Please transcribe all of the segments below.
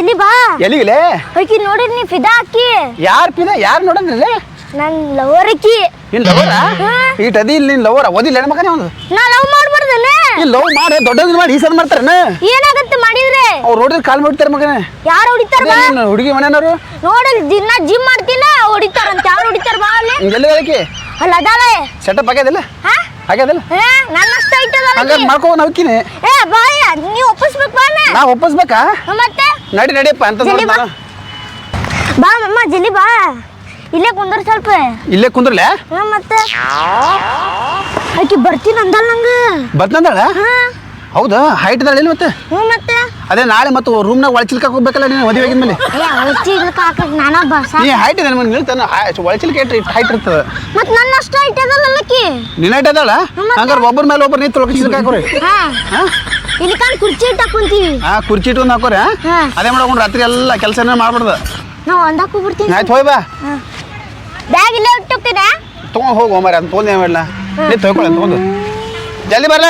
ಜಲ್ದಿ ಬಾ. ಎಲ್ಲಿಗಲೇ? ಆಕಿ ನೋಡಿ ನೀ ಫಿದಾ ಅಕ್ಕಿ. ಯಾರ್ ಪಿದ ಯಾರು ನೋಡಂದ್ರಲ್ಲೇ? ನನ್ ಲವರ್ ಅಕ್ಕಿ. ನಿನ್ ಲವರ. ಈಟ್ ಅದಿ ಇಲ್ಲಿ ನಿನ್ ಲವರ ಓದಿಲ್ಲ ಏನ್ ಮಗನೇ ಅವನು? ನಾ ಲವ್ ಮಾಡ್ಬಾರ್ದಲ್ಲ ಈ ಲವ್ ಮಾಡಿ ದೊಡ್ಡದ್ ಮಾಡಿ ಈ ಸದ್ ಮಾಡ್ತಾರನ? ಏನಾಗತ್ತೆ ಮಾಡಿದ್ರೆ? ಅವ್ರು ನೋಡಿದ್ರೆ ಕಾಲ್ ಮಾಡ್ತಾರೆ ಮಗನೇ. ಯಾರು ಹೊಡಿತಾರ ಬಾ. ನಿನ್ನ ಹುಡುಗಿ ಮನೆಯವರು ನೋಡಲ್ ದಿನ ಜಿಮ್ ಮಾಡ್ತೀನ ಹೊಡಿತಾರಂತ. ಯಾರು ಹೊಡಿತಾರ ಬಾ ಅಲ್ಲಿ? ಎಲ್ಲಿ ಅದಕ್ಕೆ ಅಲ್ಲ ಅದಾಳೆ. ಸೆಟಪ್ ಆಗ್ಯದಿಲ್ಲ? ಆಗ್ಯದಿಲ್ಲ? ಏ ನನ್ನ ಅಷ್ಟ ಐತದ ಹಂಗಾರೆ ಮಾಡ್ಕೋ ನಾವ್ಕಿನಿ ಏ ಬಾಯ ನೀ ಒಪ್ಪಿಸ್ಬೇಕು ಬಾ ನಾ ಒಪ್ಪಿಸ್ಬೇಕಾ? ಮತ್ತೆ? ನಡಿ ನಡಿಯಪ್ಪ ಅಂತ ಜಲ್ದಿ ಬಾ. ಬಾ ಮಮ್ಮ ಜಲ್ದಿ ಬಾ. ಇಲ್ಲೇ ಕುಂದ್ರ ಸ್ವಲ್ಪ. ಇಲ್ಲೇ ಕುಂದ್ರಲೆ? ಹಾ ಮತ್ತೆ. ಆಕಿ ಬರ್ತೀನಿ ಅಂದಲ್ ನಂಗ. ಬರ್ತಂದಳ ಹಾ. ಹೌದಾ? ಹೈಟ್ ಇಲ್ಲಿ ಮತ್ತೆ? ಹ್ಞೂ ಮತ್ತೆ. ಅದೇ ನಾಳೆ ಮತ್ತು ರೂಮ್ನಾಗ ಒಳಚಿಲ್ಕ ಹೋಗ್ಬೇಕಲ್ಲ ನೀನು ಮದುವೆ ಆಗಿದ್ಮೇಲೆ ಏ ಅವಚ್ಚಿ ಇಲ್ಕ ಹಾಕಕ್ ನಾನಾ ಬಸ ನೀ ಹೈಟ್ ಇದೆ ನಿಮ್ಗೆ ನಿಲ್ತಾನ ಒಳಚಿಲ್ಕ ಹೈಟ್ ಇರ್ತದೆ. ಮತ್ತೆ ನನ್ನ ಅಷ್ಟ ಐಟದಲ್ಲಕ್ಕಿ ನಿನ್ನ ಹೈಟ್ ಅದಾಳ? ಹಂಗಾರೆ ಒಬ್ಬರ ಮೇಲೆ ಒಬ್ಬರು ನಿಂತು ಒಳಚಿಲ್ಕ ಹಾಕೋರಿ ಹಾ. ಹಾ? ಇಲ್ಲಿ ಕುರ್ಚಿ ಇಟ್ಟ ಕುಂತೀವಿ ಕುರ್ಚಿ ಇಟ್ಕೊಂಡು ಹಾಕೋರಿ. ಅದೇ ಮಾಡ್ಕೊಂಡು ರಾತ್ರಿ ಎಲ್ಲ ನಾವು ಒಂದಾಕು ಬರ್ತೀನಿ ಆಯ್ತು ಹೋಯ್ ಬಾ. ಬ್ಯಾಗ್ ಇಲ್ಲ ಇಟ್ಟೋಗ್ತೀನ ತೊಗೊಂಡು ಹೋಗು ಮಾರಿ ಅಂತ ತೊಗೊಂಡು ಏನು ಮಾಡಲ್ಲ ನೀ ತೊಗೊಳ್ಳಿ ತೊಗೊಂಡು. ಜಲ್ದಿ ಬರ್ಲ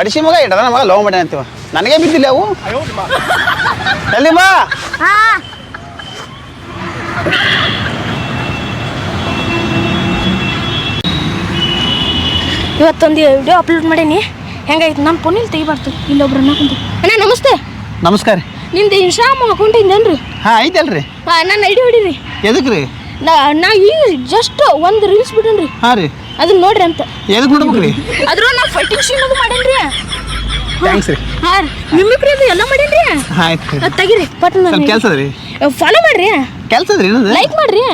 ಅಡಿಸಿ ಮಗ ಇಡದ ಮಗ ಲವ್ ಮಾಡಿ ಅಂತೀವ. ನನಗೆ ಬಿದ್ದಿಲ್ಲ ಅವು. ಜಲ್ದಿ ಬಾ. ಇವತ್ತೊಂದು ವಿಡಿಯೋ ಅಪ್ಲೋಡ್ ಮಾಡೀನಿ. ಹೆಂಗಾಯ್ತು? ನಮ್ಮ ಫೋನಲ್ಲಿ ತೆಗಿಬಾರ್ದು ಇಲ್ಲೊಬ್ರು ಅನ್ನಕೊಂತ. ಅಣ್ಣ ನಮಸ್ತೆ. ನಮಸ್ಕಾರ. ನಿಮ್ದು ಇನ್ಸ್ಟಾಗ್ರಾಮ್ ಅಕೌಂಟ್ ಹಾ ಹಾಂ ಐತಲ್ರಿ. ನನ್ನ ಐಡಿ ಹೊಡೀರಿ. ಎದಕ್ಕೆ ರೀ ನಾ ನಾ ಈಗ ಜಸ್ಟ್ ಒಂದು ರೀಲ್ಸ್ ಬಿಡೇನ್ರಿ ಹಾಂ ರೀ. ಅದನ್ನ ನೋಡ್ರಿ ಅಂತ. ಎದಕ್ಕೆ ಬಿಡ್ಬೇಕು ರೀ ಅದ್ರ ನಾ ಫೈಟಿಂಗ್ ಸೀನ್ ಅದು ಮಾಡೇನ್ರಿ? ಥ್ಯಾಂಕ್ಸ್ ರೀ. ಹಾಂ ಮಿಮಿಕ್ರಿ ಅದು ಎಲ್ಲ ಮಾಡೇನ್ರಿ? ಹಾಂ ಆಯ್ತು ಅದು ತೆಗಿರಿ ಪಟ್ ಸ್ವಲ್ಪ ಕೆಲಸ ರೀ ಫಾಲೋ ಮಾಡ್ರಿ. ಕೆಲಸ ರೀ ಲೈಕ್ ಮಾಡ್ರಿ.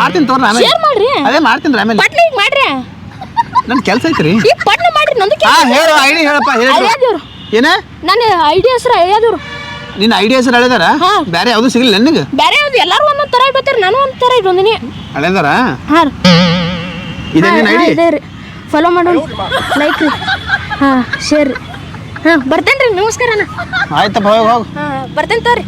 ಮಾಡ್ತೀನಿ ತೋರಿ ಆಮೇಲೆ. ಶೇರ್ ಮಾಡ್ರಿ. ಅದೇ ಮಾಡ್ತೀನಿ ರೀ ಆಮೇಲೆ. ಪಟ್ ಲೈಕ್ ಮಾಡ್ರಿ. ನನ್ನ ಕೆಲಸ ಐತ್ರಿ. ಈ ಪಟ್ನ ಮಾಡ್ರಿ ನಂದು ಹಾ ಹೇಳು ಐಡಿ ಹೇಳಪ್ಪ ಹೇಳು ಅಳಿಯಾದೇವ್ರು ಏನ? ನನ್ನ ಐಡಿ ಹೆಸರು ಅಳಿಯಾದೇವ್ರು ನಿನ್ನ ಐಡಿಯಾ ಹೆಸರು ಅಳೆದಾರ ಹಾ. ಬೇರೆ ಯಾವುದು ಸಿಗಲಿಲ್ಲ ನನಗೆ? ಬೇರೆ ಯಾವ್ದು ಎಲ್ಲಾರು ಒಂದೊಂದು ಥರ ಇಡ್ಬೇಕ್ರಿ ನಾನು ಒಂದು ಥರ ಇಡ್ಬಂದಿನಿ ಹಳೆದಾರ ಹಾಂ ಇದೆ ನಿನ್ನ ಐಡಿ? ಇದೆ ರೀ. ಫಾಲೋ ಮಾಡೋಣ. ಲೈಕ್ ರೀ. ಹಾಂ ಶೇರ್ ರೀ. ಹಾಂ ಬರ್ತೇನೆ ರೀ ನಮಸ್ಕಾರ ಅಣ್ಣ. ಆಯ್ತಪ್ಪ ಹೋಗಿ ಹೋಗು. ಹಾ ಬರ್ತೇನೆ ತೋರಿ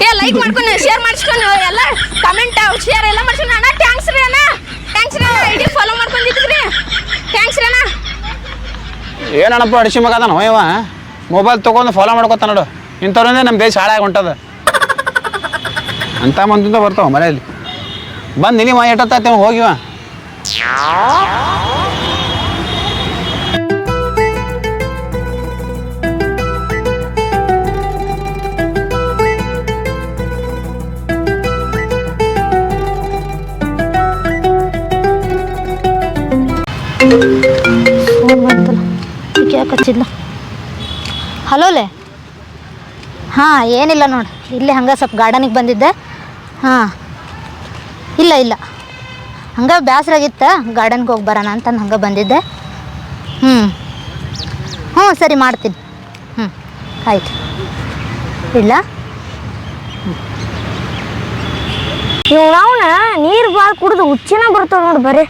ಏ ಲೈಕ್ ಮಾಡ್ಕೊಂಡು ಶೇರ್ ಮಾಡಿಸ್ಕೊಂಡು ಎಲ್ಲ ಕಮೆಂಟ್ ಶೇರ್ ಎಲ್ಲ ಮಾಡ್ಸ್ಕೊಂಡು ಅಣ್ಣ ಥ್ಯಾಂಕ್ಸ್ ರೀ ಅಣ್ಣ. ಏನಣ್ಣಪ್ಪ ಅಡಿಸಿ ಮಗ ಅದಾನ? ಹೋಯವ ಮೊಬೈಲ್ ತೊಗೊಂಡು ಫಾಲೋ ಮಾಡ್ಕೊತ ನೋಡು. ಇಂಥವ್ರಿಂದ ನಮ್ಮ ದೇಶ ಹಾಳಾಗಿ ಹೊಂಟದ. ಅಂತ ಮಂದಿಂದ ಬರ್ತಾವ ಮನೆಯಲ್ಲಿ. ಬಂದು ಮಾ ಎಟ್ಟತ್ತ ಹೋಗಿವ ಯಾಕೆ ಹಚ್ಚಿದ್ಲ ಹಲೋಲೆ ಹಾಂ ಏನಿಲ್ಲ ನೋಡಿ. ಇಲ್ಲಿ ಹಂಗೆ ಸ್ವಲ್ಪ ಗಾರ್ಡನಿಗೆ ಬಂದಿದ್ದೆ. ಹಾಂ. ಇಲ್ಲ ಇಲ್ಲ. ಹಂಗೆ ಬೇಸರಾಗಿತ್ತ ಗಾರ್ಡನ್ಗೆ ಹೋಗಿ ಬರೋಣ ಅಂತ ಹಂಗೆ ಬಂದಿದ್ದೆ. ಹ್ಞೂ ಹ್ಞೂ ಸರಿ ಮಾಡ್ತೀನಿ. ಹ್ಞೂ ಆಯ್ತು. ಇಲ್ಲ. ಇವ್ ಅವನ ನೀರು ಭಾಳ ಕುಡಿದು ಹುಚ್ಚಿನ ಬರ್ತಾವ ನೋಡಿ ಬರೀ.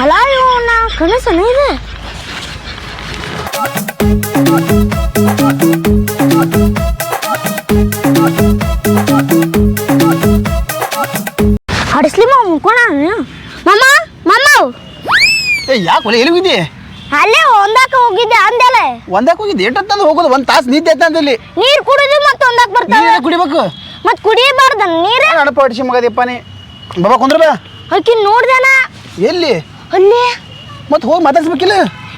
ಅಲ್ಲ ಇವು ನಾ ಕನಸನ ಇದು ಹಡಿಸ್ಲಿ ಮಾವ ಮಮ್ಮ ಮಮ್ಮ ಏ ಯಾಕೆ ಒಲೆ ಎಲ್ಲಿಗಿದ್ದಿ ಅಲ್ಲೇ ಒಂದಾಕ ಹೋಗಿದ್ದೆ ಅಂದೆಲ್ಲ ಒಂದಾಕ್ ಹೋಗಿದ್ದೆ? ಎಷ್ಟೊತ್ತಂದು ಹೋಗೋದು? ಒಂದು ತಾಸು ನಿದ್ದೆ ಇಲ್ಲಿ ನೀರು ಕುಡಿದು ಮತ್ತೆ ಒಂದಾಕ ಬರ್ತಾವ. ನೀರು ಕುಡಿಬೇಕು? ಮತ್ತೆ ಕುಡಿಯಬಾರ್ದ ನೀರ? ನಡಪ ಹೊಡಿಸಿ ಮಗದಿಪ್ಪ ನೀ. ಬಾಬಾ ಕುಂದ್ರ ಬಾ ಅಕ್ಕಿ ನೋಡ್ದೆನಾ ಎಲ್ಲಿ? ಅಲ್ಲಿ ಮತ್ತೆ ಹೋಗಿ ಮಾತಾಡ್ಸ್ಬೇಕಿಲ್ಲ?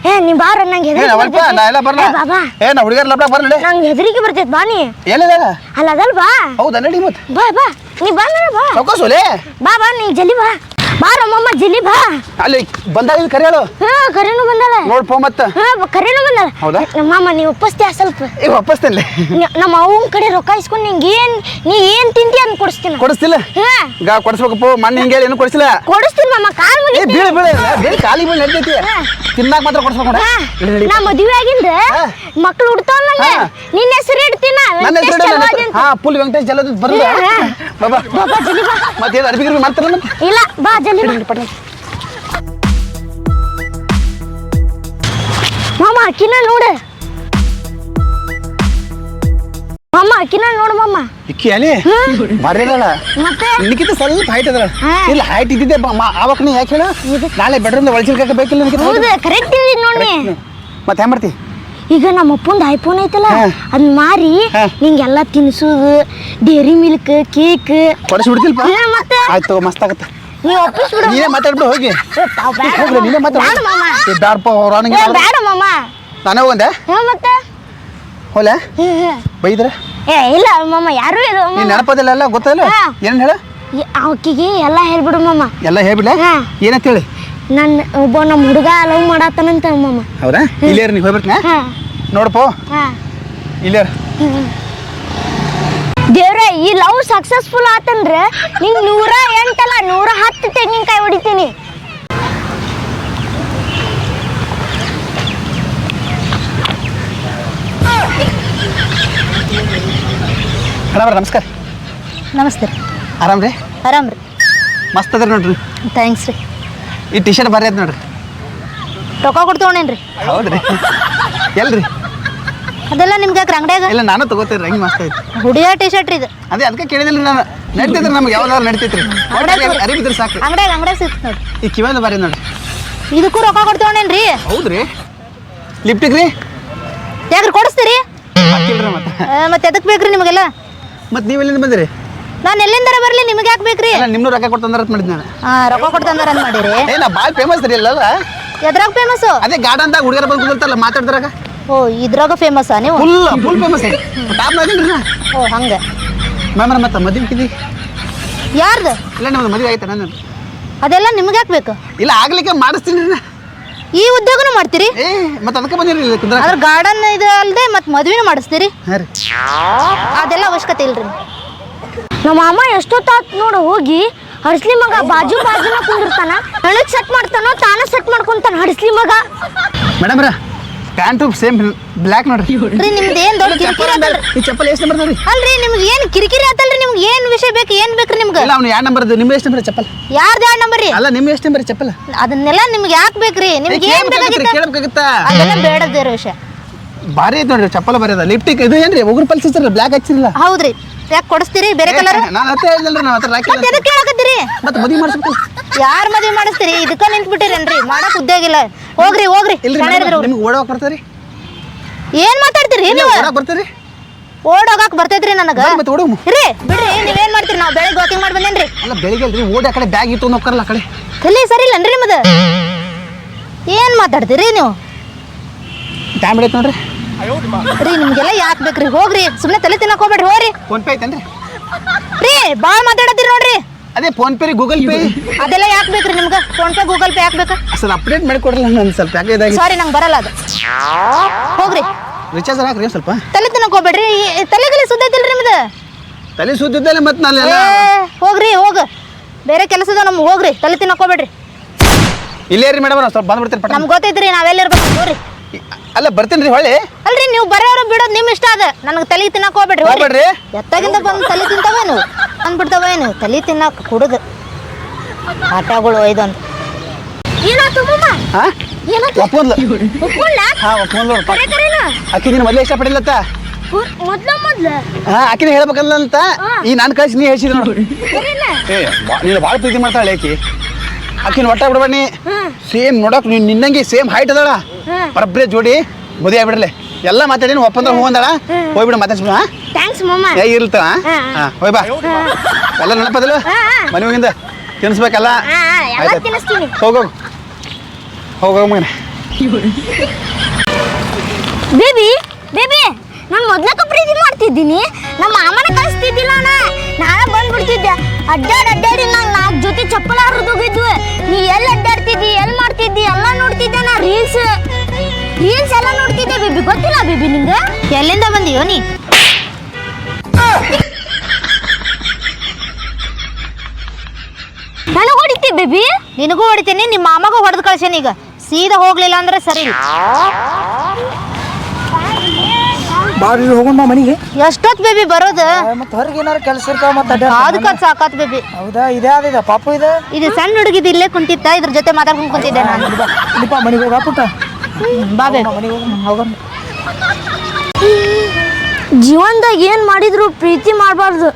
ಏ ನೀ ಬಾರ ನಂಗೆ ಏ ಅವಲ್ಪ ನಾ ಎಲ್ಲ ಬರ್ಲ? ಬಾಬಾ. ಏ ನಾ ಹುಡುಗರ ಲಪ್ಡ ಬರ್ಲಿ ನಂಗೆ ಹೆದರಿಕೆ ಬರ್ತೈತ್ ಬಾ ನೀ. ಅಲ್ಲ ಅದಲ್ ಬಾ ಹೌದಾ ನಡಿ ಮತ್ತೆ. ಬಾ ಬಾ. ನೀ ಬಂದ್ರ ಬಾ. ಚೌಕಾಸೋಲೆ ಬಾ ಬಾ ನೀ ಜಲ್ದಿ ಬಾ. ಬಾರ ಮಮ್ಮ ಜಲ್ದಿ ಬಾ. ಅಲ್ಲಿ ಬಂದಾಗ ಇಲ್ಲಿ ಕರೆಯಳು? ಹಾ ಕರೆನು ಬಂದಲ್ಲ ನೋಡ್ಪೋ ಮತ್ತ. ಹಾ ಬ- ಕರೆನು ಬಂದಲ್ಲ ಹೌದಾ? ಮಾಮ ನೀವು ಒಪ್ಪಿಸ್ತೀಯ ಸ್ವಲ್ಪ. ಈಗ ವಾಪಸ್ತೇನೆ ನ- ನಮ್ಮ ಅವ್ವನ ಕಡೆ ರೊಕ್ಕ ಇಸ್ಕೊಂಡು ನಿಂಗೆ ಏನ್ ನೀ ಏನ್ ತಿಂತಿ ಅಂತ ಕೊಡಿಸ್ತೀನಿ ಕೊಡಿಸ್ತಿಲ್ಲ? ಹಾ. ಈಗ ಕೊಡಿಸ್ಬೇಕಪ್ಪ ಮಣ್ಣು ಹಿಂಗೆ ಏನು ಕೊಡಿಸಿಲ್ಲ? ಕೊಡಿಸ್ತೀನಿ ಮಾಮ ಕಾಲ್ ಮುಗಿ ಬೀಳ ಬೀಳ. ಬೇರೆ ಖಾಲಿ ಬೀಳ ನಡ್ತೈತಿ. ತಿನ್ನಾಕ ಮಾತ್ರ ಕೊಡಿಸ್ಬೇಕು ನೋಡ. ನಡಿ, ನಡಿ. ನಾ ಮದುವೆ ಆಗಿಂದ ಮಕ್ಕಳು ಹುಡ್ತಾವಲ್ಲ ನಂಗೆ. ನಿನ್ನ ಹೆಸರು ಇಡ್ತೀನ ನನ್ನ ವೆಂಕಟೇಶ್ ಹೆಸರು. ಹಾ ಜಲದ ಬರಲ್ಲ ಹಾ. ಬಾಬಾ ಬಾಬಾ ಜಲ್ದಿ ಬಾ ಮತ್ತೇನು ಅರ್ಬಿ ಗಿರ್ಬಿ ಮಾಡ್ತಾರ ಮತ್ತೆ? ಇಲ್ಲ ಬಾ ಜಲ್ದಿ ಬಾ. ಪಟ್ಟ ಮಾಮ ಅಕ್ಕಿನ ನೋಡು. ಮಾಮ ಅಕ್ಕಿನ ನೋಡು ಮಾಮ. ಇಕ್ಕಿ ಅಲ್ಲಿ ಬರೀರಲ್ಲ ಮತ್ತೆ? ನಿನಕಿಂತ ಸ್ವಲ್ಪ ಹೈಟ್ ಇಲ್ಲ ಹೈಟ್ ಇದ್ದಿದ್ದೆ ಆವಾಗ ನೀ ಯಾಕೆ ಹೇಳು? ನಾಳೆ ಒಳಚಿಲ್ಕಾಕ ಬೇಕಿಲ್ಲ ನಿನಗೆ ಹೌದು ಕರೆಕ್ಟ್ ಇದೆ ನೋಡಿ ಮತ್ತೆ ಏನ್ ಮಾಡ್ತಿ? ಈಗ ನಮ್ಮ ಅಪ್ಪಂದು ಐಫೋನ್ ಐತಲ್ಲ. ಅದ್ ಮಾರಿ ನಿಂಗೆ ನಿಂಗೆಲ್ಲ ತಿನ್ಸುದು ಡೇರಿ ಮಿಲ್ಕ್ ಕೇಕ್ ಕೊಡಿಸಿ ಬಿಡ್ತಿಲ್ಪ ಮತ್ತೆ? ಆಯ್ತು ಮಸ್ತ್ ಆಗತ್ತೆ. ನೀವು ಒಪ್ಪಿಸ್ಬಿಡು ನೀನೇ ಮಾತಾಡ್ಬಿಡು ಹೋಗಿ. ಹೋಗ್ಲಿ ನೀನೇ ಮಾತಾಡ ಬ್ಯಾಡಪ್ಪ ಏ, ಬೇಡ ಮಾಮ. ನಾನೇ ಹೋಗಂದೆ? ಮತ್ತೆ? ಹೋಲೆ. ಬೈದ್ರೆ? ಏ ಇಲ್ಲ ಮಾಮ ಯಾರು ಇದು ನೀನ್ ನೆನಪದಿಲ್ಲ ಗೊತ್ತಲ್ಲ. ಏನ್ ಹೇಳ? ಆಕಿಗೆ ಎಲ್ಲ ಹೇಳ್ಬಿಡು ಮಾಮ. ಎಲ್ಲ ಹೇಳ್ಬಿಡ. ಏನಂತ ಹೇಳಿ? ನನ್ನ ಒಬ್ಬ ನಮ್ಮ ಹುಡುಗ ಲವ್ ಮಾಡತ್ತಾನಂತ ಮಾಮ ಹೌದಾ? ಇಲ್ಲೇರ್ ನೀ ಹೋಗ್ಬಿಡ್ತೀನಿ ಹಾ. ನೋಡಪ್ಪ ಹಾ. ಇಲ್ಲೇರ್. ದೇವ್ರ ಈ ಲವ್ ಸಕ್ಸಸ್ಫುಲ್ ಆತಂದ್ರೆ ನಿಂಗೆ ನೂರ ಎಂಟಲ್ಲ ನೂರ ಹತ್ತು ತೆಂಗಿನಕಾಯಿ ಹೊಡಿತೀನಿ. ಮೇಡಮ್ ನಮಸ್ಕಾರ. ನಮಸ್ತೆ ರೀ. ಆರಾಮ್ ರೀ ಆರಾಮ್ ರೀ ಮಸ್ತ್ ಅದ್ರಿ ನೋಡ್ರಿ. ಥ್ಯಾಂಕ್ಸ್ ರೀ. ಈ ಟಿ ಶರ್ಟ್ ಬರೀ ಅದ್ ನೋಡ್ರಿ. ರೊಕ್ಕ ಕೊಡ್ತೇನ್ರಿ ತೊಗೊಂಡೇನ್ರಿ ಹೌದ್ರಿ. ಎಲ್ರಿ? ಅದೆಲ್ಲ ನಿಮ್ಗೆ ಯಾಕೆ ಅಂಗಡಿಯಾಗ? ಇಲ್ಲ ನಾನು ತಗೋತೀನಿ ಹೆಂಗ್ ಮಸ್ತ್ ಐತಿ ಹುಡಿಯ ಟಿ ಶರ್ಟ್ ರೀ ಇದು. ಅದೇ ಅದಕ್ಕೆ ಕೇಳಿದಿಲ್ಲ ನಾನು. ನಡ್ತೈತ್ರಿ ನಮ್ಗೆ ಯಾವ್ದಾದ್ರು ನಡೀತೈತ್ರಿ. ಅರಿಬಿದ್ರಿ ಸಾಕು ಅಂಗಡಿಯಾಗ ಅಂಗಡಿಯಾಗ ಸಿಕ್ತು ನೋಡ್ರಿ. ಈ ಕಿವಿಯಿಂದ ಬರೀ ನೋಡ್ರಿ. ಇದಕ್ಕೂ ರೊಕ್ಕ ಕೊಟ್ಟು ತೊಗೊಂಡೇನ್ರಿ ಹೌದ್ರಿ. ಲಿಪ್ಟಿಕ್ ರೀ? ಯಾಕ್ರಿ ಕೊಡಿಸ್ತೀರಿ? ಮತ್ತೆ. ಮತ್ತೆ ಎದಕ್ಕೆ ಬೇಕ್ರಿ ನಿಮಗೆಲ್ಲ? ಮತ್ತೆ ನೀವು ಎಲ್ಲಿಂದ ಬಂದಿರಿ? ನಾನು ಎಲ್ಲಿಂದರ ಬರಲಿ ನಿಮಗೆ ಯಾಕೆ ಬೇಕ್ರಿ? ನಿಮ್ನು ರೊಕ್ಕ ಕೊಡ್ತಂದ್ರ ಮಾಡಿದ್ ನಾನು ಹಾ ರೊಕ್ಕ ಕೊಡ್ತಂದ್ರ ಅಂತ ಮಾಡಿರಿ. ಏನ ಭಾಳ ಫೇಮಸ್ ರೀ ಅಲ್ಲ ಎದ್ರಾಗ ಫೇಮಸ್ ಅದೇ ಗಾರ್ಡನ್ ದಾಗ ಹುಡುಗರ ಬಂದು ಕುಂದಿರ್ತಾರಲ್ಲ ಮಾತಾಡ್ದ್ರಾಗ. ಓ ಇದ್ರಾಗ ಫೇಮಸ್ಸಾ ನೀವು? ಫುಲ್ ಫುಲ್ ಫೇಮಸ್ ಟಾಪ್ ನಾಗಿಲ್ರಿ ನಾ ಓ ಹಂಗೆ. ಮ್ಯಾಮ್ ಮತ್ತೆ ಮದುವೆ ಕಿದಿ ಯಾರ್ದು? ಇಲ್ಲ ನಮ್ದು ಮದುವೆ ಆಯ್ತಾ ನಾನು ಅದೆಲ್ಲ ನಿಮ್ಗೆ ಯಾಕೆ ಬೇಕು? ಇಲ್ಲ ಆಗ್ಲಿಕ್ಕೆ ಮಾಡಿಸ್ತೀನಿ ನಾನು ಈ ಉದ್ಯೋಗನೂ ಮಾಡ್ತೀರಿ? ಏ ಮತ್ತೆ ಅದಕ್ಕೆ ಬಂದಿರಿ ಇಲ್ಲಿ ಕುಂದ್ರ ಅದ್ರ ಗಾರ್ಡನ್ ಇದು ಅಲ್ಲದೆ ಮತ್ತೆ ಮದುವೆನೂ ಮಾಡಿಸ್ತೀರಿ? ಹಾಂ ರೀ. ಅದೆಲ್ಲ ಅವಶ್ಯಕತೆ ಇಲ್ರಿ. ನಮ್ಮ ಅಮ್ಮ ಎಷ್ಟೊತ್ತಾತ್ ನೋಡು ಹೋಗಿ ಹರ್ಸ್ಲಿ ಮಗ ಬಾಜು ಬಾಜುನ ಕುಂದಿರ್ತಾನ ನನಗ್ ಸೆಟ್ ಮಾಡ್ತಾನೋ ತಾನ ಸೆಟ್ ಮಾಡ್ಕೊಂತಾನ ಹರ್ಸ್ಲಿ ಮಗ. ಮೇಡಮ್ ರ ಪ್ಯಾಂಟು ಸೇಮ್ ಬ್ಲ್ಯಾಕ್ ನೋಡ್ರಿ. ರೀ ನಿಮ್ದು ಏನ್ ದೊಡ್ಡ ಕಿರಿಕಿರಿ ಆತಲ್ರಿ? ಈ ಚಪ್ಪಲ್ ಎಷ್ಟು ನಂಬರ್ ನೋಡ್ರಿ? ಅಲ್ರಿ ನಿಮ್ಗೆ ಏನ್ ಕಿರಿಕಿರಿ ಆತಲ್ರಿ ನಿಮ್ಗೆ ಏನ್ ವಿಷಯ ಬೇಕು ಏನ್ ಬೇಕ್ರಿ ನಿಮ್ಗೆ? ಇಲ್ಲ ಅವ್ನು ಎರಡು ನಂಬರ್ ನಿಮ್ಮ ಎಷ್ಟು ನಂಬರ್ ಚಪ್ಪಲ್? ಯಾರ್ದು ಯಾವ ನಂಬರ್ ರೀ? ಅಲ್ಲ ನಿಮ್ಮ ಎಷ್ಟು ನಂಬರ್ ಚಪ್ಪಲ್? ಅದನ್ನೆಲ್ಲ ನಿಮ್ಗೆ ಯಾಕೆ ಬೇಕ್ರಿ? ನಿಮ್ಗೆ ಏನ್ ಬೇಕಾಗಿತ್ತ? ಕೇಳಬೇಕಾಗಿತ್ತ? ಅದೆಲ್ಲ ಬೇಡದಿರೋ ವಿಷಯ. ಭಾರಿ ಐತೆ ನೋಡ್ರಿ ಚಪ್ಪಲ ಬಾರಿ ಅದ. ಲಿಪ್ಟಿಕ್ ಇದು ಏನ್ರಿ ಉಗುರು ಪಲ್ಸ್ ಬ್ಲಾಕ್ ಬ್ಲ್ಯಾಕ್ ಹಚ್ಚಿರಲ್ಲ ಹೌದ್ರಿ. ಯಾಕೆ ಕೊಡಿಸ್ತೀರಿ? ಬೇರೆ ಕಲರ್ ನಾನು ಹತ್ತೆ ಹೇಳಿದ್ನಲ್ರಿ ನಾನು ಹತ್ರ ರಾಕಿ ಮತ್ತೆ ಎದಕ್ಕೆ ಮತ್ತೆ ಮದುವೆ ಮಾಡಿಸ್ಬೇಕು ಯಾರ್ ಮದುವೆ ಮಾಡಿಸ್ತೀರಿ? ಇದಕ್ಕ ನಿಂತ್ಬಿಟ್ಟಿರೇನ್ರಿ? ಮಾಡಕ್ ಉದ್ಯೋಗ ಇಲ್ಲ. ಹೋಗ್ರಿ ಹೋಗ್ರಿ. ಇಲ್ರಿ ಚೆನ್ನಾಗಿದ್ರು ನಿಮ್ಗೆ ಓಡೋಕ್ ಬರ್ತಾರಿ ಏನ್ ಮಾತಾಡ್ತೀರಿ ನೀವು? ಓಡೋಕ್ ಬರ್ತಾರಿ ಓಡೋಗಾಕ್ ಬರ್ತೈತ್ರಿ ನನಗ. ಬರ್ರಿ ಮತ್ತೆ ಓಡೋಮು. ರೀ ಬಿಡ್ರಿ ನೀವೇನ್ ಮಾಡ್ತೀರಿ? ನಾವು ಬೆಳಗ್ಗೆ ವಾಕಿಂಗ್ ಮಾಡಿ ಬಂದೇನ್ರಿ. ಅಲ್ಲ ಬೆಳಿಗ್ಗೆ ಅಲ್ರಿ ಓಡಿ ಆ ಕಡೆ ಬ್ಯಾಗ್ ಇತ್ತು ಹೋಗ್ತಾರಲ್ಲ ಆ ಕಡೆ? ತಲೆ ಸರಿ ಇಲ್ಲನ್ರಿ ನಿಮ್ಮದು ಏನ್ ಮಾತಾಡ್ತೀರಿ ನೀವು? ಟೈಮ್ ಹಿಡಿತು ನೋಡ್ರಿ. ರೀ ನಿಮ್ಗೆಲ್ಲ ಯಾಕೆ ಬೇಕ್ರಿ? ಹೋಗ್ರಿ ಸುಮ್ಮನೆ ತಲೆ ತಿನ್ನಕ್ ಹೋಗ್ಬೇಡ್ರಿ ಹೋಗ್ರಿ. ಫೋನ್ ಪೇ ಐತೇನ್ರಿ ರೀ ಭಾಳ ಮಾತಾಡತ್ತೀರಿ ನೋಡ್ರಿ. ಅದೇ ಫೋನ್ ಪೇ ರೀ ಗೂಗಲ್ ಪೇ ಅದೆಲ್ಲ ಯಾಕೆ ಬೇಕ್ರಿ ನಿಮ್ಗೆ? ಫೋನ್ ಪೇ ಗೂಗಲ್ ಪೇ ಯಾಕೆ ಬೇಕಾ? ಸರ್ ಅಪ್ಡೇಟ್ ಮಾಡಿ ನಂಗೆ ನಾನು ಸ್ವಲ್ಪ ಯಾಕೆ ಇದಾಗಿ? ಸಾರಿ ನಂಗೆ ಬರಲ್ಲ ಅದು. ಹೋಗ್ರಿ. ರಿಚಾರ್ಜ್ ಹಾಕ್ರಿ ಸ್ವಲ್ಪ. ತಲೆ ತಿನ್ನಕ್ ಹೋಗ್ಬೇಡ್ರಿ. ತಲೆಗಲಿ ಸುದ್ದೈತಿಲ್ರಿ ನಿಮ್ದು? ತಲೆ ಸುದ್ದಿದ್ದಲ್ಲ ಮತ್ತೆ ನಾನು ಏ, ಹೋಗ್ರಿ ಹೋಗ. ಬೇರೆ ಕೆಲಸದ ನಮ್ಗೆ ಹೋಗ್ರಿ. ತಲೆ ತಿನ್ನಕ್ ಹೋಗ್ಬೇಡ್ರಿ. ಇಲ್ಲೇ ರೀ ಮೇಡಮ್ ಸ್ವಲ್ಪ ಬಂದ್ಬಿಡ್ತೀನಿ ಪಟ್ಟ ನಮ್ಗೆ ಗೊತ್ತೈತ್ರಿ ನಾವೆಲ್ಲಿರ್ಬೇಕು ಹೋಗ್ರಿ. ಅಲ್ಲ ಬರ್ತೀನಿ ರೀ ಹೊಳ್ಳಿ. ಅಲ್ರಿ ನೀವು ಬರೋರು ಬಿಡೋದು ನಿಮ್ ಇಷ್ಟ ಅದ. ನನಗೆ ತಲೆ ತಿನ್ನಕ್ ಹೋಗ್ಬೇಡ್ರಿ. ಹೋಗ್ಬೇಡ್ರಿ. ಎತ್ತಾಗಿಂದ ಬಂದು ತಲೆ ತಿಂತಾವೇನು ಅಂದ್ಬಿಡ್ತಾವೇನು ತಲೆ ತಿನ್ನಕ್ ಕುಡುಗ ಆಟಗಳು ಒಯ್ದು ಅಂತ ಏನಾಯ್ತು ಮಮ್ಮ ಹಾ ಏನಾಯ್ತು ಒಪ್ಪಂದ್ಲು ಒಪ್ಕೊಂಡ್ಲ? ಹಾ ಒಪ್ಪಂದ್ಲು ನೋಡಪ್ಪ. ಕರೆ ಕರೆನಾ? ಆಕಿ ನೀನು ಮೊದಲೇ ಇಷ್ಟಪಡಿಲ್ಲತ್ತ ಪುರ್- ಮೊದ್ಲ ಮೊದ್ಲ. ಹಾ ಆಕಿನ ಹೇಳ್ಬೇಕಲ್ಲ ಅಂತ ಈ ನಾನು ಕಳ್ಸಿ ನೀ ಹೇಳ್ಸಿದ್ ನೋಡು. ಕರೆನಾ? ಏ ಬಾ- ನೀನು ಭಾಳ ಪ್ರೀತಿ ಮಾಡ್ತಾಳೆ ಆಕಿ ಆಕಿನ ಒಟ್ಟ ಬಿಡ್ಬೇಡಿ ಸೇಮ್ ನೋಡಕ್ ನೀನ್ ನಿನ್ನಂಗೆ ಸೇಮ್ ಹೈಟ್ ಅದಾಳ. ಬರಬ್ರೆ ಜೋಡಿ ಮದುವೆ ಆಗ್ಬಿಡ್ಲೆ ಎಲ್ಲ ಮಾತಾಡಿನ ಒಪ್ಪಂದ್ರ ಹೂ ಅಂದಾಳ. ಹೋಗ್ಬಿಡ ಮಾತಾಡ್ಸ್ಬಿಡ ಥ್ಯಾಂಕ್ಸ್ ಏ ಇರ್ತ ಹೋಯ್ ಬಾ. ಎಲ್ಲ ನೆನಪದಲ್ಲ. ಮನೆ ಹೋಗಿಂದ ತಿನ್ಸ್ಬೇಕಲ್ಲ? ಹಾ, ಹೋಗೋ ಮಗನ. ಬೇಬಿ ಬೇಬಿ ನಾನು ಮೊದ್ಲಕ್ಕ ಪ್ರೀತಿ ಮಾಡ್ತಿದ್ದೀನಿ. ನಮ್ಮ ಮಾಮನ ಕಳಿಸ್ತಿದ್ದಿಲ್ಲ ಅಣ್ಣ. ಬಂದ್ಬಿಡ್ತಿದ್ದೆ ಅಡ್ಡಾಡ್ ಅಡ್ಡಾಡಿ ನಾನು ನಾಲ್ಕು ಜೊತೆ ಚಪ್ಪಲ ಹರಿದೋಗಿದ್ವು ನೀ ಎಲ್ಲಿ ಅಡ್ಡಾಡ್ತಿದ್ದಿ ಎಲ್ಲಿ ಮಾಡ್ತಿದ್ದಿ ಎಲ್ಲ ನೋಡ್ತಿದ್ದೆ ನಾ ರೀಲ್ಸ್. ರೀಲ್ಸ್ ಎಲ್ಲ ನೋಡ್ತಿದ್ದೆ ಬಿಬಿ. ಗೊತ್ತಿಲ್ಲ ಬಿಬಿ ನಿಂಗೆ? ಎಲ್ಲಿಂದ ಬಂದಿಯೋ ನೀ? ನನಗೆ ಹೊಡಿತಿ ಬಿಬಿ? ನಿನಗೂ ಹೊಡಿತೀನಿ ನಿಮ್ಮ ಮಾಮಗೂ ಹೊಡೆದು ಕಳ್ಸೇನಿ ಈಗ. ಸೀದಾ ಹೋಗ್ಲಿಲ್ಲ ಅಂದ್ರೆ ಸರಿ. ಬಾರಿ ಹೋಗೋಣ ಮನೆಗೆ. ಎಷ್ಟೊತ್ ಬೇಬಿ ಬರೋದು? ಮತ್ತೆ ಹೊರಗೆ ಏನಾರು ಕೆಲಸ ಇರ್ತಾವ ಮತ್ತೆ ಅದಕ್ಕ ಸಾಕಾತ್ ಬೇಬಿ ಹೌದಾ? ಇದೇ ಆದಿದ ಪಾಪು ಇದೆ? ಇದು ಸಣ್ಣ ಹುಡುಗಿದ ಇಲ್ಲೇ ಕುಂತಿತ್ತ ಇದ್ರ ಜೊತೆ ಮಾತಾಡ್ಕೊಂಡು ಕುಂತಿದ್ದೆ ನಾನು. ಇಲ್ಲಿಪ್ಪ ಮನೆಗೆ ಹೋಗ ಪುಟ್ಟ. ಬಾ ಬೇಬಿ ಮನೆಗೆ ಹೋಗೋಣ ಹೋಗೋಣ ಜೀವನದಾಗ ಏನು ಮಾಡಿದ್ರು ಪ್ರೀತಿ ಮಾಡಬಾರ್ದು.